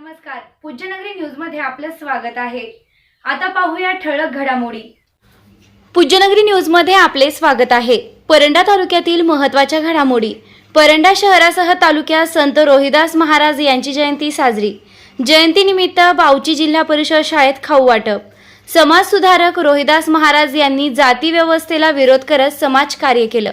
नमस्कार. पूज्यनगरी न्यूजमध्ये आपलं स्वागत आहे. आता पाहूया ठळक घडामोडी. पूज्यनगरी न्यूजमध्ये आपले स्वागत आहे. परंडा तालुक्यातील महत्त्वाच्या घडामोडी. परंडा शहरासह तालुक्यात संत रोहिदास महाराज यांची जयंती साजरी. जयंतीनिमित्त बावची जिल्हा परिषद शाळेत खाऊ वाटप. समाज सुधारक रोहिदास महाराज यांनी जाती व्यवस्थेला विरोध करत समाज कार्य केलं.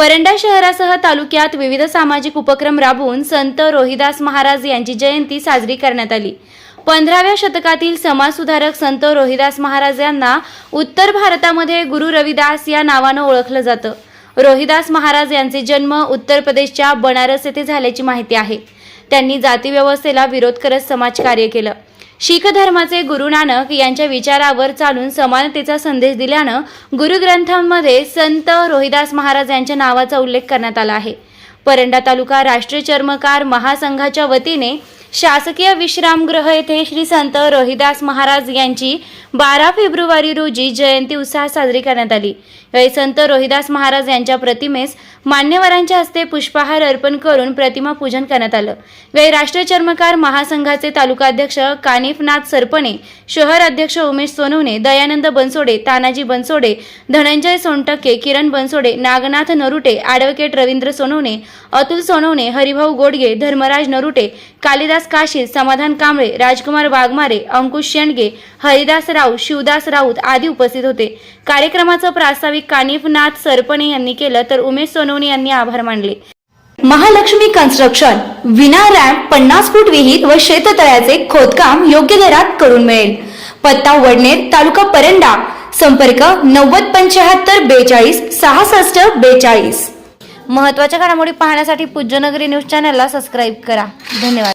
परंडा शहरासह तालुक्यात विविध सामाजिक उपक्रम राबवून संत रोहिदास महाराज यांची जयंती साजरी करण्यात आली. पंधराव्या शतकातील समाजसुधारक संत रोहिदास महाराज यांना उत्तर भारतामध्ये गुरु रविदास या नावानं ओळखलं जातं. रोहिदास महाराज यांचे जन्म उत्तर प्रदेशच्या बनारस येथे झाल्याची माहिती आहे. त्यांनी जातीव्यवस्थेला विरोध करत समाजकार्य केलं. शीख धर्माचे गुरु नानक यांच्या विचारावर चालून समानतेचा संदेश दिल्यानं गुरुग्रंथांमध्ये संत रोहिदास महाराज यांच्या नावाचा उल्लेख करण्यात आला आहे. परंडा तालुका राष्ट्रीय चर्मकार महासंघाच्या वतीने शासकीय विश्रामगृह येथे श्री संत रोहिदास महाराज यांची बारा फेब्रुवारी रोजी जयंती उत्साहात साजरी करण्यात आली. यावेळी संत रोहिदास महाराज यांच्या प्रतिमेस मान्यवरांच्या हस्ते पुष्पहार अर्पण करून प्रतिमा पूजन करण्यात आलं. यावेळी राष्ट्रीय चर्मकार महासंघाचे तालुकाध्यक्ष कानिफनाथ सरपणे शहर अध्यक्ष उमेश सोनवणे दयानंद बनसोडे तानाजी बनसोडे धनंजय सोनटक्के किरण बनसोडे नागनाथ नरुटे ॲडव्होकेट रवींद्र सोनवणे अतुल सोनवणे हरिभाऊ गोडगे धर्मराज नरुटे कालिदास काशीद समाधान कांबळे राजकुमार वाघमारे अंकुश शेंडगे हरिदास राऊत शिवदास राऊत आदी उपस्थित होते. कार्यक्रमाचं प्रास्ताविक कानिफनाथ सरपणे यांनी केलं तर उमेश सोनवणे यांनी आभार मानले. महालक्ष्मी कन्स्ट्रक्शन विना रॅम्प पन्नास फूट विहीर व शेततळ्याचे खोदकाम योग्य दरात करून मिळेल. पत्ता वडनेर तालुका परंडा. संपर्क नव्वद पंच्याहत्तर बेचाळीस सहासष्ट बेचाळीस. महत्त्वाच्या घडामोडी पाहण्यासाठी पूज्यनगरी न्यूज चॅनलला सबस्क्राईब करा. धन्यवाद.